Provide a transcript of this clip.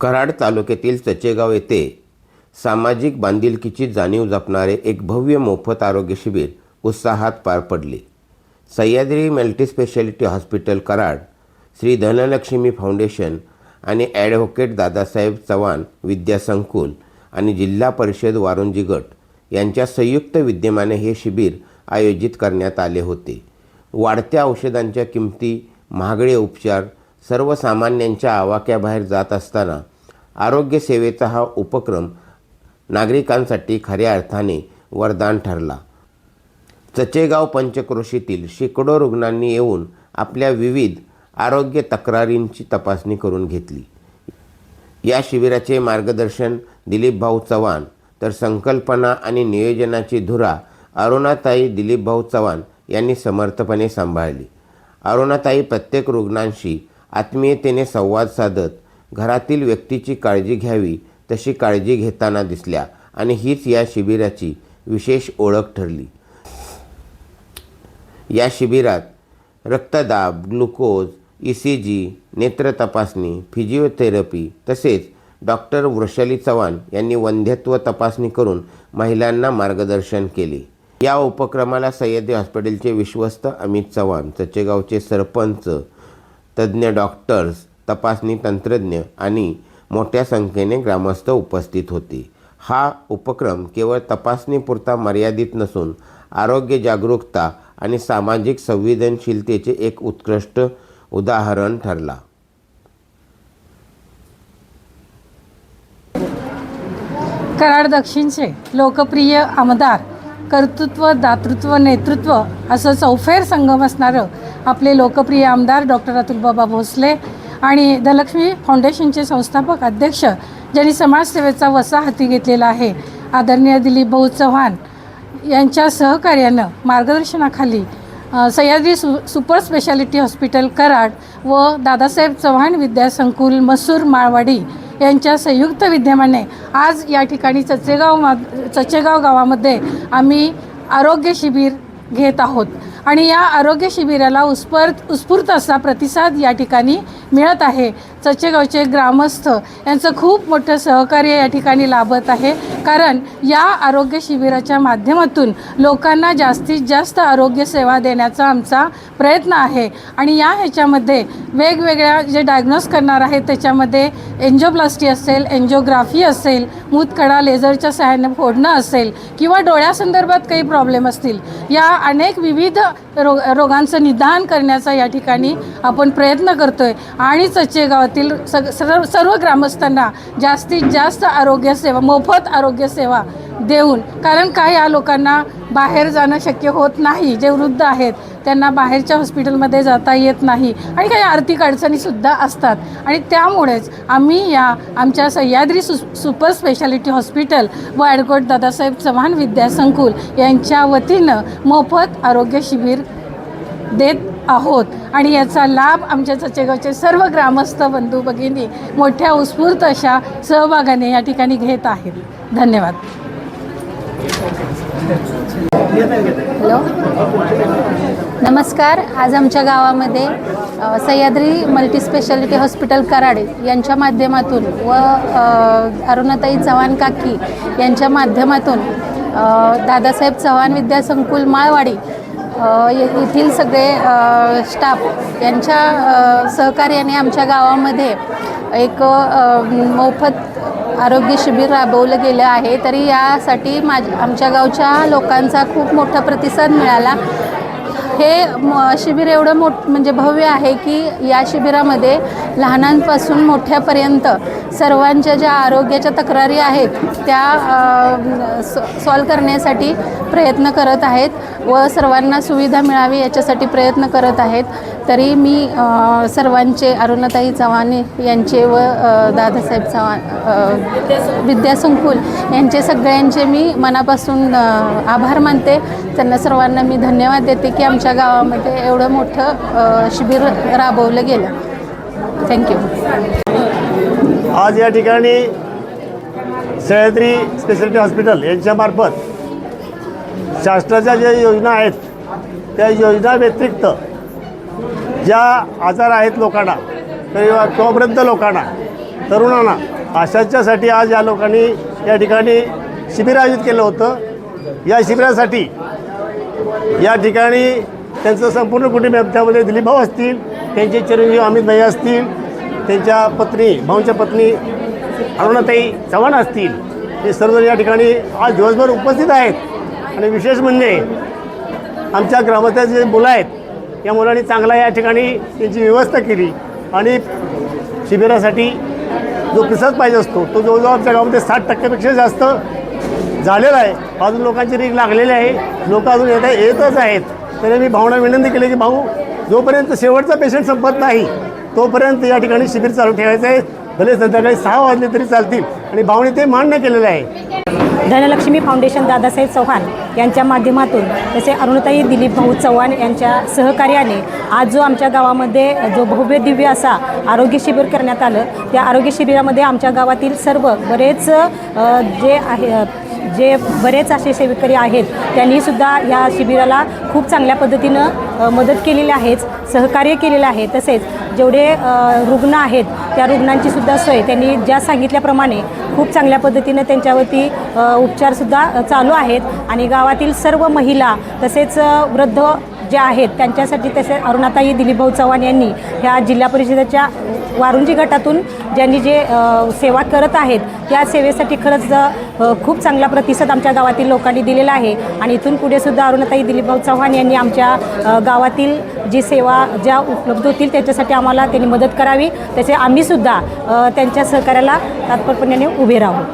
कराड तालुक्यातील चचेगाव येथे सामाजिक बांधिलकीची जाणीव जपणारे एक भव्य मोफत आरोग्य शिबिर उत्साहात पार पडले. Sahyadri multispeciality hospital Karad Shri Dhanalakshmi foundation आणि ॲडव्होकेट दादासाहेब चव्हाण विद्यासंकुल आणि जिल्हा परिषद वारुंजी गट यांच्या संयुक्त विद्यमाने हे शिबिर आयोजित करण्यात आले होते. वाढत्या औषधांच्या किमती महागडे उपचार सर्वसामान्यांच्या आवाक्याबाहेर जात असताना आरोग्यसेवेचा हा उपक्रम नागरिकांसाठी खऱ्या अर्थाने वरदान ठरला. चचेगाव पंचक्रोशीतील शेकडो रुग्णांनी येऊन आपल्या विविध आरोग्य तक्रारींची तपासणी करून घेतली. या शिबिराचे मार्गदर्शन दिलीपभाऊ चव्हाण तर संकल्पना आणि नियोजनाची धुरा अरुणाताई दिलीपभाऊ चव्हाण यांनी समर्थपणे सांभाळली. अरुणाताई प्रत्येक रुग्णांशी आत्मीयतेने संवाद साधत घरातील व्यक्तीची काळजी घ्यावी तशी काळजी घेताना दिसल्या आणि हीच या शिबिराची विशेष ओळख ठरली. या शिबिरात रक्तदाब ग्लुकोज ई सी जी नेत्र तपासणी फिजिओथेरपी तसेच डॉक्टर वृषाली चव्हाण यांनी वंध्यत्व तपासणी करून महिलांना मार्गदर्शन केले. या उपक्रमाला सह्याद्री हॉस्पिटलचे विश्वस्त अमित चव्हाण चचेगावचे सरपंच तज्ज्ञ डॉक्टर्स तपासणी तंत्रज्ञ आणि मोठ्या संख्येने ग्रामस्थ उपस्थित होते. हा उपक्रम केवळ तपासणीपुरता मर्यादित नसून आरोग्य जागरूकता आणि सामाजिक संवेदनशीलतेचे एक उत्कृष्ट उदाहरण ठरला. कराड दक्षिणचे लोकप्रिय आमदार कर्तृत्व दातृत्व नेतृत्व असं चौफेर संगम असणारं आपले लोकप्रिय आमदार डॉक्टर अतुलबाबा भोसले आणि धनलक्ष्मी फाउंडेशनचे संस्थापक अध्यक्ष ज्यांनी समाजसेवेचा वसा हाती घेतलेला आहे. आदरणीय दिलीप भाऊ चव्हाण यांच्या सहकार्यानं मार्गदर्शनाखाली सह्याद्री सु सुपर स्पेशालिटी हॉस्पिटल कराड व दादासाहेब चव्हाण विद्यासंकुल मसूर माळवाडी यांच्या संयुक्त विद्यमाने आज या ठिकाणी चचेगाव मा चचेगाव गावामध्ये आम्ही आरोग्य शिबिर घेत आहोत. आणि या आरोग्य शिबिराला उत्स्फूर्त उत्स्फूर्त असा प्रतिसाद या ठिकाणी मिळत आहे. चचेगावचे ग्रामस्थ यांचं खूप मोठं सहकार्य या ठिकाणी लाभत आहे. कारण या आरोग्य शिबिराच्या माध्यमातून लोकांना जास्तीत जास्त आरोग्य सेवा देण्याचा आमचा प्रयत्न आहे. आणि या ह्याच्यामध्ये वेगवेगळ्या जे डायग्नोस करणार आहेत त्याच्यामध्ये एन्जोप्लास्टी असेल एन्जिओग्राफी असेल मूतकडा लेझरच्या सहाय्याने फोडणं असेल किंवा डोळ्यासंदर्भात काही प्रॉब्लेम असतील या अनेक विविध रो रोगांचं निदान करण्याचा या ठिकाणी आपण प्रयत्न करतो आहे आणि चचे भागातील सग सर्व सर्व ग्रामस्थांना जास्तीत जास्त आरोग्यसेवा मोफत आरोग्यसेवा देऊन कारण काही या लोकांना बाहेर जाणं शक्य होत नाही जे वृद्ध आहेत त्यांना बाहेरच्या हॉस्पिटलमध्ये जाता येत नाही आणि काही आर्थिक अडचणीसुद्धा असतात. आणि त्यामुळेच आम्ही या आमच्या सह्याद्री सु सुपर स्पेशालिटी हॉस्पिटल व ॲडकोट दादासाहेब चव्हाण विद्यासंकुल यांच्या वतीनं मोफत आरोग्य शिबिर देत आहोत. आणि याचा लाभ आमच्या चचेगावचे सर्व ग्रामस्थ बंधू भगिनी मोठ्या उत्स्फूर्त अशा सहभागाने या ठिकाणी घेत आहेत. धन्यवाद. हॅलो. नमस्कार. आज आमच्या गावामध्ये सह्याद्री मल्टीस्पेशालिटी हॉस्पिटल कराड यांच्या माध्यमातून व अरुणाताई चव्हाण काकी यांच्या माध्यमातून दादासाहेब चव्हाण विद्यासंकुल माळवाडी येथील सगळे स्टाफ यांच्या सहकार्याने आमच्या गावामध्ये एक मोफत आरोग्य शिबिर राबवलं गेलं आहे. तरी यासाठी माझ आमच्या गावच्या लोकांचा खूप मोठा प्रतिसाद मिळाला. हे म शिबिर एवढं मोठ म्हणजे भव्य आहे की या शिबिरामध्ये लहानांपासून मोठ्यापर्यंत सर्वांच्या ज्या आरोग्याच्या तक्रारी आहेत त्या सॉल्व करण्यासाठी प्रयत्न करत आहेत व सर्वांना सुविधा मिळावी याच्यासाठी प्रयत्न करत आहेत. तरी मी सर्वांचे अरुणाताई चव्हाण यांचे व दादासाहेब चव्हाण विद्यासंकुल यांचे सगळ्यांचे मी मनापासून आभार मानते. त्यांना सर्वांना मी धन्यवाद देते की आमच्या गावामध्ये एवढं मोठं शिबिर राबवलं गेलं. थँक्यू आज या ठिकाणी सह्याद्री स्पेशालिटी हॉस्पिटल यांच्यामार्फत शासनाच्या ज्या योजना आहेत त्या योजना व्यतिरिक्त ज्या आजार आहेत लोकांना किंवा किंवा वृद्ध लोकांना तरुणांना अशाच्यासाठी आज या लोकांनी या ठिकाणी शिबिर आयोजित केलं होतं. या शिबिरासाठी या ठिकाणी त्यांचं संपूर्ण कुटुंब त्यामध्ये दिलीप भाऊ असतील त्यांचे चिरंजीव अमित भाई असतील त्यांच्या पत्नी भाऊंच्या पत्नी अरुणाताई चव्हाण असतील हे सर्वजण या ठिकाणी आज दिवसभर उपस्थित आहेत. आणि विशेष म्हणजे आमच्या ग्रामातील जे मुलं आहेत या मुलांनी चांगला या ठिकाणी त्यांची व्यवस्था केली. आणि शिबिरासाठी जो प्रसाद पाहिजे असतो तो जवळजवळ आमच्या गावामध्ये साठ टक्क्यापेक्षा जास्त झालेला आहे. अजून लोकांची रीक लागलेली आहे. लोक अजून येत येतच आहेत. तरी मी भावना विनंती केली की भाऊ जोपर्यंत शेवटचा पेशंट संपत नाही तोपर्यंत या ठिकाणी शिबिर चालू ठेवायचं आहे. भले संध्याकाळी सहा वाजले तरी चालतील. आणि भावने ते मान्य केलेलं आहे. धनलक्ष्मी फाउंडेशन दादासाहेब चव्हाण यांच्या माध्यमातून तसे अरुणताई दिलीप भाऊ चव्हाण यांच्या सहकार्याने आज जो आमच्या गावामध्ये जो भव्य दिव्य असा आरोग्य शिबिर करण्यात आलं त्या आरोग्य शिबिरामध्ये आमच्या गावातील सर्व बरेच जे आहे जे बरेच असे सेवेकरी आहेत त्यांनीसुद्धा या शिबिराला खूप चांगल्या पद्धतीनं मदत केलेली आहेच सहकार्य केलेलं आहे. तसेच जेवढे रुग्ण आहेत त्या रुग्णांची सुद्धा सोय त्यांनी ज्या सांगितल्याप्रमाणे खूप चांगल्या पद्धतीनं त्यांच्यावरती उपचारसुद्धा चालू आहेत. आणि गावातील सर्व महिला तसेच वृद्ध जे आहेत त्यांच्यासाठी तसे अरुणाताई दिलीपभाऊ चव्हाण यांनी ह्या जिल्हा परिषदेच्या वारुंजी गटातून ज्यांनी जे सेवा करत आहेत त्या सेवेसाठी खरंच खूप चांगला प्रतिसाद आमच्या गावातील लोकांनी दिलेला आहे. आणि इथून पुढे सुद्धा अरुणाताई दिलीपभाऊ चव्हाण यांनी आमच्या गावातील जी सेवा ज्या उपलब्ध होतील त्याच्यासाठी आम्हाला त्यांनी मदत करावी. तसे आम्हीसुद्धा त्यांच्या सहकार्याला तात्परपणाने उभे राहू.